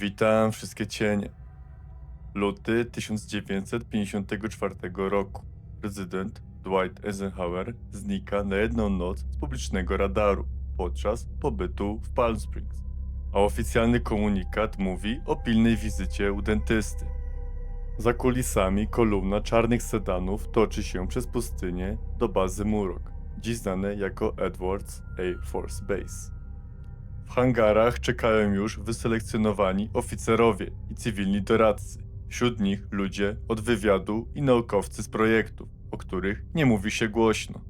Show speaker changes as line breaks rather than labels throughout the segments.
Witam wszystkie cienie. Luty 1954 roku. Prezydent Dwight Eisenhower znika na jedną noc z publicznego radaru podczas pobytu w Palm Springs. A oficjalny komunikat mówi o pilnej wizycie u dentysty. Za kulisami kolumna czarnych sedanów toczy się przez pustynię do bazy Murok, dziś znane jako Edwards Air Force Base. W hangarach czekają już wyselekcjonowani oficerowie i cywilni doradcy. Wśród nich ludzie od wywiadu i naukowcy z projektów, o których nie mówi się głośno.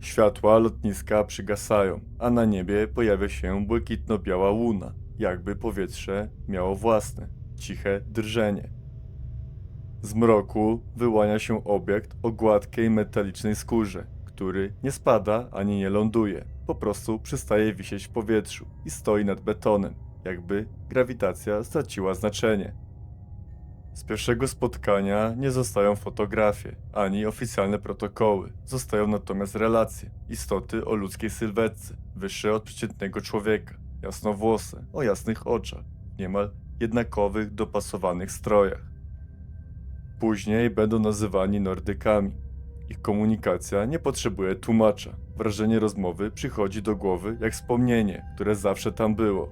Światła lotniska przygasają, a na niebie pojawia się błękitno-biała łuna, jakby powietrze miało własne, ciche drżenie. Z mroku wyłania się obiekt o gładkiej metalicznej skórze, który nie spada ani nie ląduje, po prostu przestaje wisieć w powietrzu i stoi nad betonem, jakby grawitacja straciła znaczenie. Z pierwszego spotkania nie zostają fotografie ani oficjalne protokoły, zostają natomiast relacje, istoty o ludzkiej sylwetce, wyższe od przeciętnego człowieka, jasnowłose, o jasnych oczach, niemal jednakowych, dopasowanych strojach. Później będą nazywani Nordykami. Ich komunikacja nie potrzebuje tłumacza. Wrażenie rozmowy przychodzi do głowy jak wspomnienie, które zawsze tam było.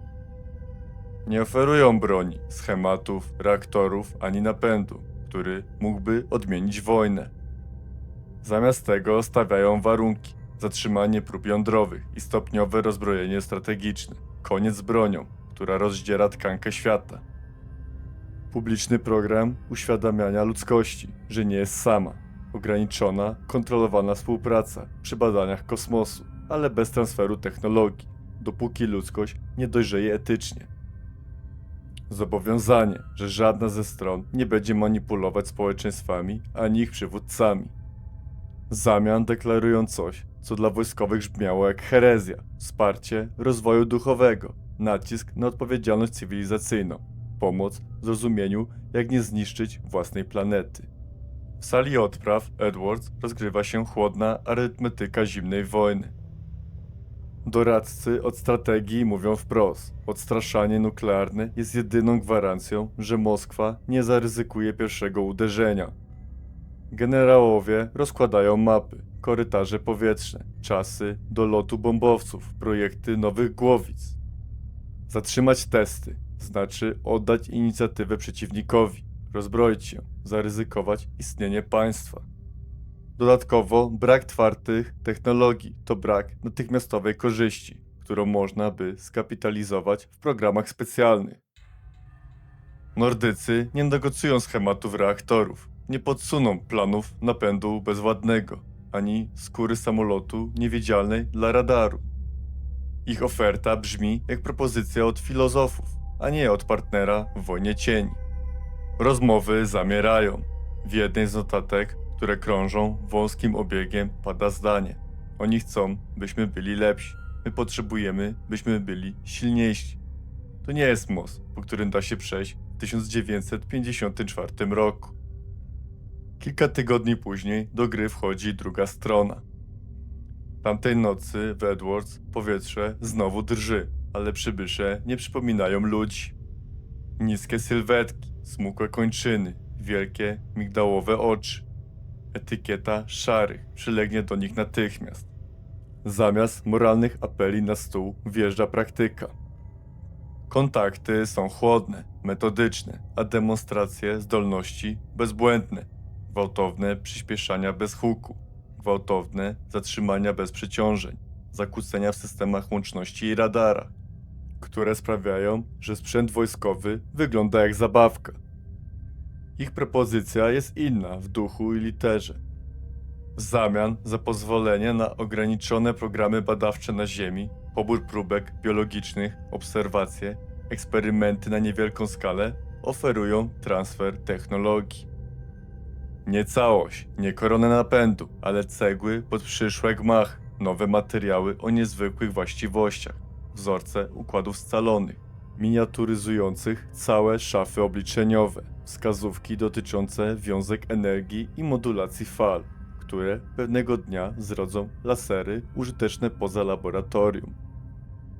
Nie oferują broni, schematów, reaktorów ani napędu, który mógłby odmienić wojnę. Zamiast tego stawiają warunki: zatrzymanie prób jądrowych i stopniowe rozbrojenie strategiczne, koniec z bronią, która rozdziera tkankę świata. Publiczny program uświadamiania ludzkości, że nie jest sama. Ograniczona, kontrolowana współpraca przy badaniach kosmosu, ale bez transferu technologii, dopóki ludzkość nie dojrzeje etycznie. Zobowiązanie, że żadna ze stron nie będzie manipulować społeczeństwami ani ich przywódcami. Zamian deklarują coś, co dla wojskowych brzmiało jak herezja, wsparcie rozwoju duchowego, nacisk na odpowiedzialność cywilizacyjną, pomoc w zrozumieniu, jak nie zniszczyć własnej planety. W sali odpraw Edwards rozgrywa się chłodna arytmetyka zimnej wojny. Doradcy od strategii mówią wprost: odstraszanie nuklearne jest jedyną gwarancją, że Moskwa nie zaryzykuje pierwszego uderzenia. Generałowie rozkładają mapy, korytarze powietrzne, czasy do lotu bombowców, projekty nowych głowic. Zatrzymać testy znaczy oddać inicjatywę przeciwnikowi, rozbroić się, zaryzykować istnienie państwa. Dodatkowo, brak twardych technologii to brak natychmiastowej korzyści, którą można by skapitalizować w programach specjalnych. Nordycy nie negocjują schematów reaktorów, nie podsuną planów napędu bezwładnego, ani skóry samolotu niewidzialnej dla radaru. Ich oferta brzmi jak propozycja od filozofów, a nie od partnera w wojnie cieni. Rozmowy zamierają. W jednej z notatek, które krążą wąskim obiegiem, pada zdanie: Oni chcą, byśmy byli lepsi. My potrzebujemy, byśmy byli silniejsi. To nie jest most, po którym da się przejść w 1954 roku. Kilka tygodni później do gry wchodzi druga strona. Tamtej nocy w Edwards powietrze znowu drży, ale przybysze nie przypominają ludzi. Niskie sylwetki, smukłe kończyny, wielkie migdałowe oczy. Etykieta szarych przylegnie do nich natychmiast. Zamiast moralnych apeli na stół wjeżdża praktyka. Kontakty są chłodne, metodyczne, a demonstracje zdolności bezbłędne. Gwałtowne przyspieszania bez huku, gwałtowne zatrzymania bez przeciążeń, zakłócenia w systemach łączności i radarach, które sprawiają, że sprzęt wojskowy wygląda jak zabawka. Ich propozycja jest inna w duchu i literze. W zamian za pozwolenie na ograniczone programy badawcze na Ziemi, pobór próbek biologicznych, obserwacje, eksperymenty na niewielką skalę, oferują transfer technologii. Nie całość, nie koronę napędu, ale cegły pod przyszłe gmach, nowe materiały o niezwykłych właściwościach, wzorce układów scalonych, miniaturyzujących całe szafy obliczeniowe, wskazówki dotyczące wiązek energii i modulacji fal, które pewnego dnia zrodzą lasery użyteczne poza laboratorium.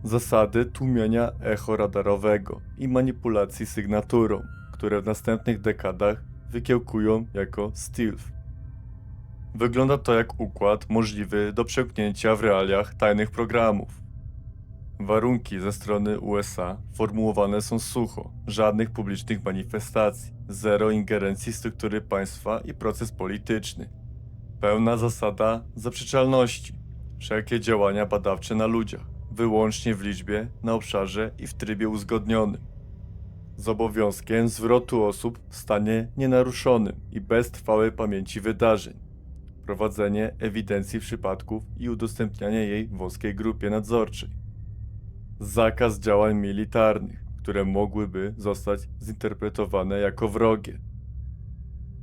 Zasady tłumienia echo radarowego i manipulacji sygnaturą, które w następnych dekadach wykiełkują jako stealth. Wygląda to jak układ możliwy do przełknięcia w realiach tajnych programów. Warunki ze strony USA formułowane są sucho, żadnych publicznych manifestacji, zero ingerencji struktury państwa i proces polityczny. Pełna zasada zaprzeczalności. Wszelkie działania badawcze na ludziach, wyłącznie w liczbie, na obszarze i w trybie uzgodnionym. Z obowiązkiem zwrotu osób w stanie nienaruszonym i bez trwałej pamięci wydarzeń. Prowadzenie ewidencji przypadków i udostępnianie jej wąskiej grupie nadzorczej. Zakaz działań militarnych, które mogłyby zostać zinterpretowane jako wrogie.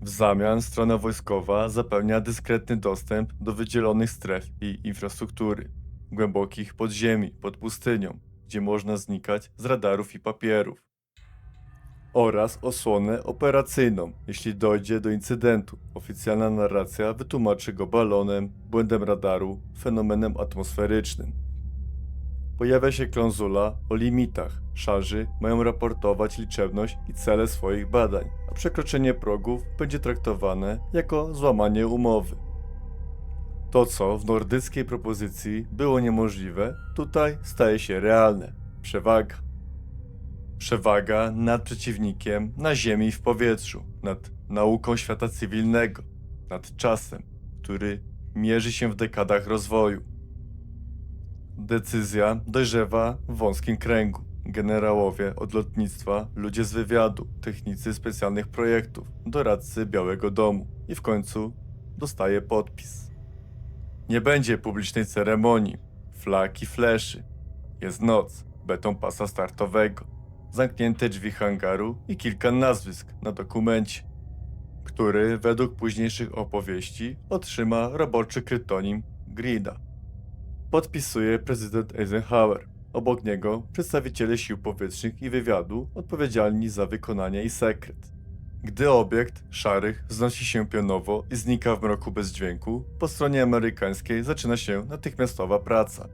W zamian strona wojskowa zapewnia dyskretny dostęp do wydzielonych stref i infrastruktury, głębokich podziemi pod pustynią, gdzie można znikać z radarów i papierów. Oraz osłonę operacyjną, jeśli dojdzie do incydentu. Oficjalna narracja wytłumaczy go balonem, błędem radaru, fenomenem atmosferycznym. Pojawia się klauzula o limitach. Szarzy mają raportować liczebność i cele swoich badań, a przekroczenie progów będzie traktowane jako złamanie umowy. To, co w nordyckiej propozycji było niemożliwe, tutaj staje się realne. Przewaga. Przewaga nad przeciwnikiem na ziemi i w powietrzu, nad nauką świata cywilnego, nad czasem, który mierzy się w dekadach rozwoju. Decyzja dojrzewa w wąskim kręgu. Generałowie od lotnictwa, ludzie z wywiadu, technicy specjalnych projektów, doradcy Białego Domu i w końcu dostaje podpis. Nie będzie publicznej ceremonii, flag i fleszy. Jest noc, beton pasa startowego, zamknięte drzwi hangaru i kilka nazwisk na dokumencie, który według późniejszych opowieści otrzyma roboczy kryptonim Grida. Podpisuje prezydent Eisenhower. Obok niego przedstawiciele sił powietrznych i wywiadu odpowiedzialni za wykonanie i sekret. Gdy obiekt szarych wznosi się pionowo i znika w mroku bez dźwięku, po stronie amerykańskiej zaczyna się natychmiastowa praca.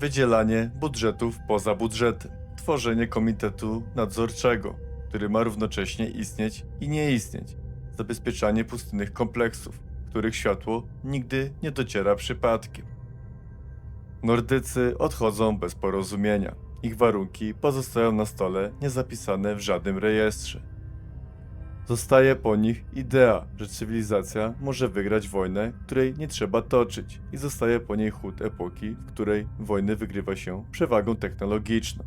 Wydzielanie budżetów poza budżetem, tworzenie komitetu nadzorczego, który ma równocześnie istnieć i nie istnieć, zabezpieczanie pustynnych kompleksów, których światło nigdy nie dociera przypadkiem. Nordycy odchodzą bez porozumienia. Ich warunki pozostają na stole niezapisane w żadnym rejestrze. Zostaje po nich idea, że cywilizacja może wygrać wojnę, której nie trzeba toczyć, i zostaje po niej chód epoki, w której wojny wygrywa się przewagą technologiczną.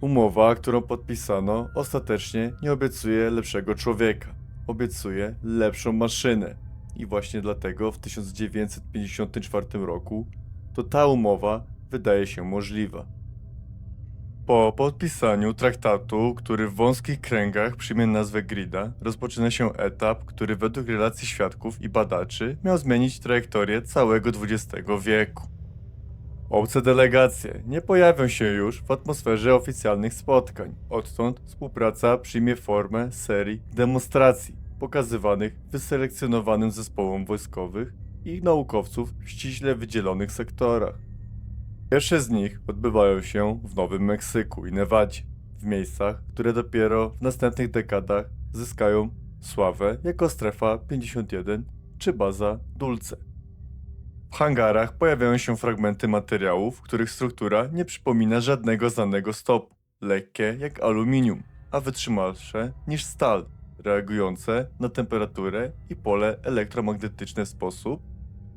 Umowa, którą podpisano, ostatecznie nie obiecuje lepszego człowieka, obiecuje lepszą maszynę. I właśnie dlatego w 1954 roku to ta umowa wydaje się możliwa. Po podpisaniu traktatu, który w wąskich kręgach przyjmie nazwę Grida, rozpoczyna się etap, który według relacji świadków i badaczy miał zmienić trajektorię całego XX wieku. Obce delegacje nie pojawią się już w atmosferze oficjalnych spotkań. Odtąd współpraca przyjmie formę serii demonstracji pokazywanych wyselekcjonowanym zespołom wojskowych i naukowców w ściśle wydzielonych sektorach. Pierwsze z nich odbywają się w Nowym Meksyku i Nevadzie, w miejscach, które dopiero w następnych dekadach zyskają sławę jako strefa 51 czy baza Dulce. W hangarach pojawiają się fragmenty materiałów, których struktura nie przypomina żadnego znanego stopu, lekkie jak aluminium, a wytrzymalsze niż stal, reagujące na temperaturę i pole elektromagnetyczne w sposób,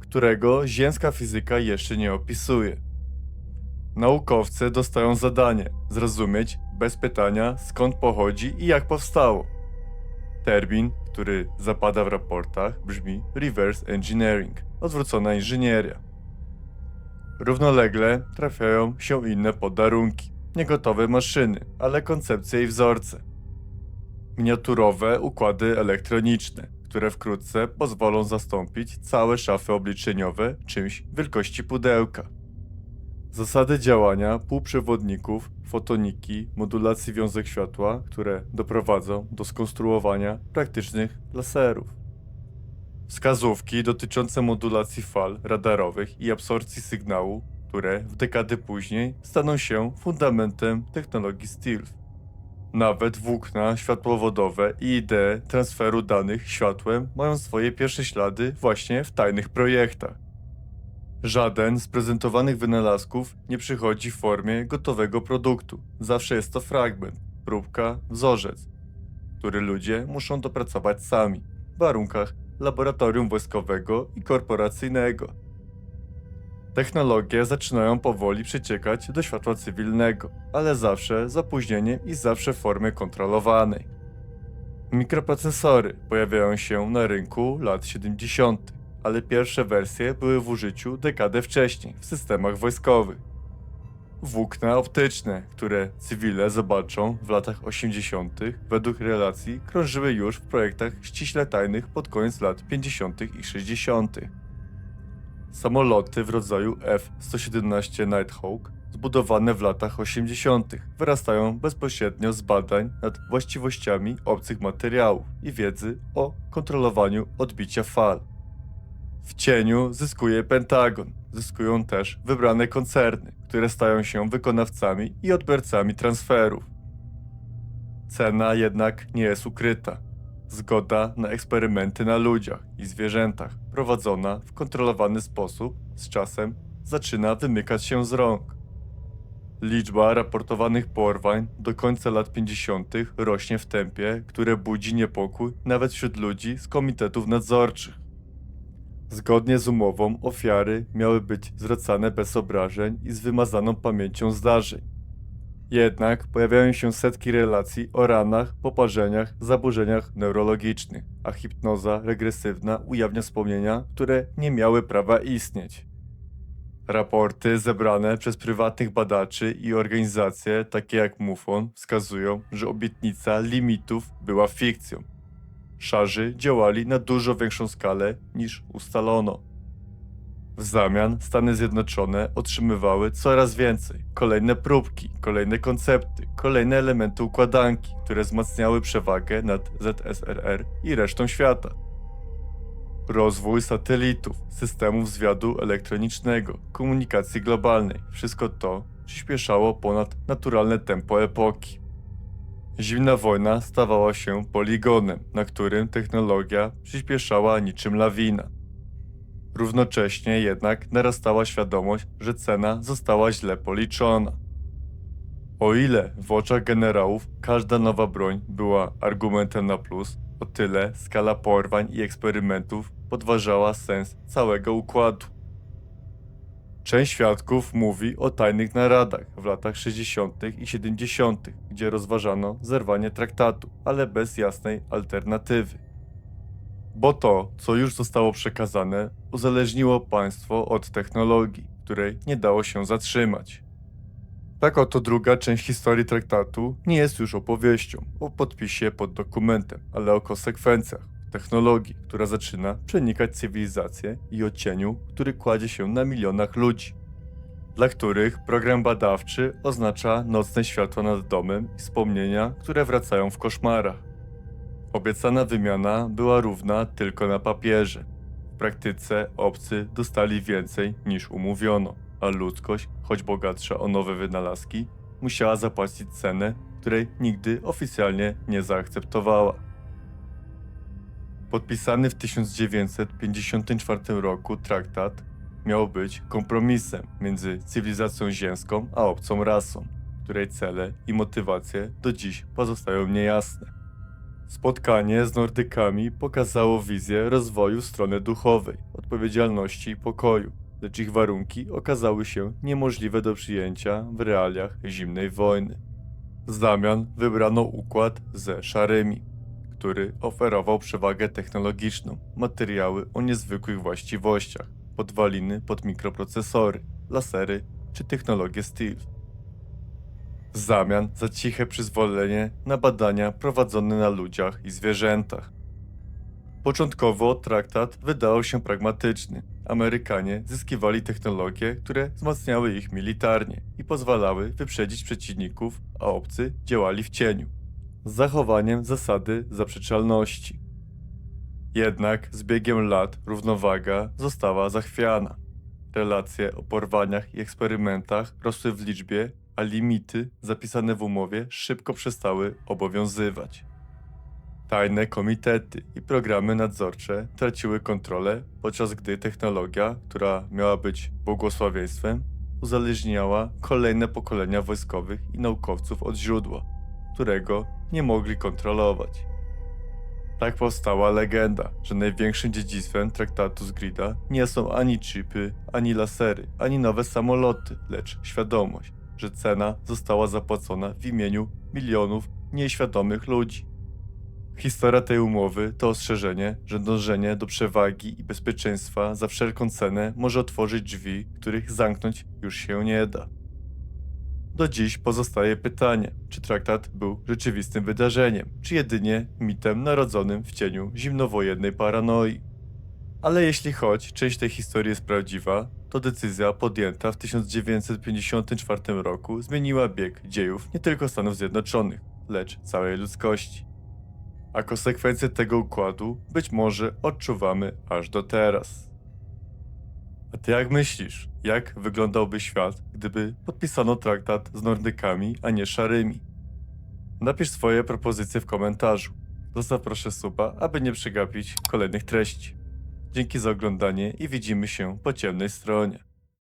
którego ziemska fizyka jeszcze nie opisuje. Naukowcy dostają zadanie zrozumieć bez pytania skąd pochodzi i jak powstało. Termin, który zapada w raportach, brzmi reverse engineering, odwrócona inżynieria. Równolegle trafiają się inne podarunki, niegotowe maszyny, ale koncepcje i wzorce. Miniaturowe układy elektroniczne, które wkrótce pozwolą zastąpić całe szafy obliczeniowe czymś wielkości pudełka. Zasady działania półprzewodników, fotoniki, modulacji wiązek światła, które doprowadzą do skonstruowania praktycznych laserów. Wskazówki dotyczące modulacji fal radarowych i absorpcji sygnału które w dekady później staną się fundamentem technologii stealth. Nawet włókna światłowodowe i idee transferu danych światłem mają swoje pierwsze ślady właśnie w tajnych projektach. Żaden z prezentowanych wynalazków nie przychodzi w formie gotowego produktu. Zawsze jest to fragment, próbka, wzorzec, który ludzie muszą dopracować sami w warunkach laboratorium wojskowego i korporacyjnego. Technologie zaczynają powoli przeciekać do światła cywilnego, ale zawsze z opóźnieniem i zawsze w formie kontrolowanej. Mikroprocesory pojawiają się na rynku lat 70., ale pierwsze wersje były w użyciu dekadę wcześniej w systemach wojskowych. Włókna optyczne, które cywile zobaczą w latach 80., według relacji krążyły już w projektach ściśle tajnych pod koniec lat 50. i 60. Samoloty w rodzaju F-117 Nighthawk, zbudowane w latach 80., wyrastają bezpośrednio z badań nad właściwościami obcych materiałów i wiedzy o kontrolowaniu odbicia fal. W cieniu zyskuje Pentagon. Zyskują też wybrane koncerny, które stają się wykonawcami i odbiorcami transferów. Cena jednak nie jest ukryta. Zgoda na eksperymenty na ludziach i zwierzętach, prowadzona w kontrolowany sposób, z czasem zaczyna wymykać się z rąk. Liczba raportowanych porwań do końca lat 50. rośnie w tempie, które budzi niepokój nawet wśród ludzi z komitetów nadzorczych. Zgodnie z umową ofiary miały być zwracane bez obrażeń i z wymazaną pamięcią zdarzeń. Jednak pojawiają się setki relacji o ranach, poparzeniach, zaburzeniach neurologicznych, a hipnoza regresywna ujawnia wspomnienia, które nie miały prawa istnieć. Raporty zebrane przez prywatnych badaczy i organizacje takie jak MUFON wskazują, że obietnica limitów była fikcją. Szarzy działali na dużo większą skalę niż ustalono. W zamian Stany Zjednoczone otrzymywały coraz więcej, kolejne próbki, kolejne koncepty, kolejne elementy układanki, które wzmacniały przewagę nad ZSRR i resztą świata. Rozwój satelitów, systemów zwiadu elektronicznego, komunikacji globalnej wszystko to przyspieszało ponad naturalne tempo epoki. Zimna wojna stawała się poligonem, na którym technologia przyspieszała niczym lawina. Równocześnie jednak narastała świadomość, że cena została źle policzona. O ile w oczach generałów każda nowa broń była argumentem na plus, o tyle skala porwań i eksperymentów podważała sens całego układu. Część świadków mówi o tajnych naradach w latach 60. i 70., gdzie rozważano zerwanie traktatu, ale bez jasnej alternatywy. Bo to, co już zostało przekazane, uzależniło państwo od technologii, której nie dało się zatrzymać. Tak oto druga część historii traktatu nie jest już opowieścią o podpisie pod dokumentem, ale o konsekwencjach technologii, która zaczyna przenikać cywilizację i o cieniu, który kładzie się na milionach ludzi, dla których program badawczy oznacza nocne światło nad domem i wspomnienia, które wracają w koszmarach. Obiecana wymiana była równa tylko na papierze. W praktyce obcy dostali więcej niż umówiono, a ludzkość, choć bogatsza o nowe wynalazki, musiała zapłacić cenę, której nigdy oficjalnie nie zaakceptowała. Podpisany w 1954 roku traktat miał być kompromisem między cywilizacją ziemską a obcą rasą, której cele i motywacje do dziś pozostają niejasne. Spotkanie z Nordykami pokazało wizję rozwoju strony duchowej, odpowiedzialności i pokoju, lecz ich warunki okazały się niemożliwe do przyjęcia w realiach zimnej wojny. W zamian wybrano układ ze szarymi, który oferował przewagę technologiczną, materiały o niezwykłych właściwościach, podwaliny pod mikroprocesory, lasery czy technologię stealth. W zamian za ciche przyzwolenie na badania prowadzone na ludziach i zwierzętach. Początkowo traktat wydawał się pragmatyczny. Amerykanie zyskiwali technologie, które wzmacniały ich militarnie i pozwalały wyprzedzić przeciwników, a obcy działali w cieniu z zachowaniem zasady zaprzeczalności. Jednak z biegiem lat równowaga została zachwiana. relacje o porwaniach i eksperymentach rosły w liczbie, a limity zapisane w umowie szybko przestały obowiązywać. Tajne komitety i programy nadzorcze traciły kontrolę, podczas gdy technologia, która miała być błogosławieństwem, uzależniała kolejne pokolenia wojskowych i naukowców od źródła, którego nie mogli kontrolować. Tak powstała legenda, że największym dziedzictwem traktatu z Grida nie są ani chipy, ani lasery, ani nowe samoloty, lecz świadomość, że cena została zapłacona w imieniu milionów nieświadomych ludzi. Historia tej umowy to ostrzeżenie, że dążenie do przewagi i bezpieczeństwa za wszelką cenę może otworzyć drzwi, których zamknąć już się nie da. Do dziś pozostaje pytanie, czy traktat był rzeczywistym wydarzeniem, czy jedynie mitem narodzonym w cieniu zimnowojennej paranoi. Ale jeśli choć część tej historii jest prawdziwa, to decyzja podjęta w 1954 roku zmieniła bieg dziejów nie tylko Stanów Zjednoczonych, lecz całej ludzkości. A konsekwencje tego układu być może odczuwamy aż do teraz. A ty jak myślisz, jak wyglądałby świat, gdyby podpisano traktat z Nordykami, a nie szarymi? Napisz swoje propozycje w komentarzu. Zostaw proszę suba, aby nie przegapić kolejnych treści. Dzięki za oglądanie i widzimy się po ciemnej stronie.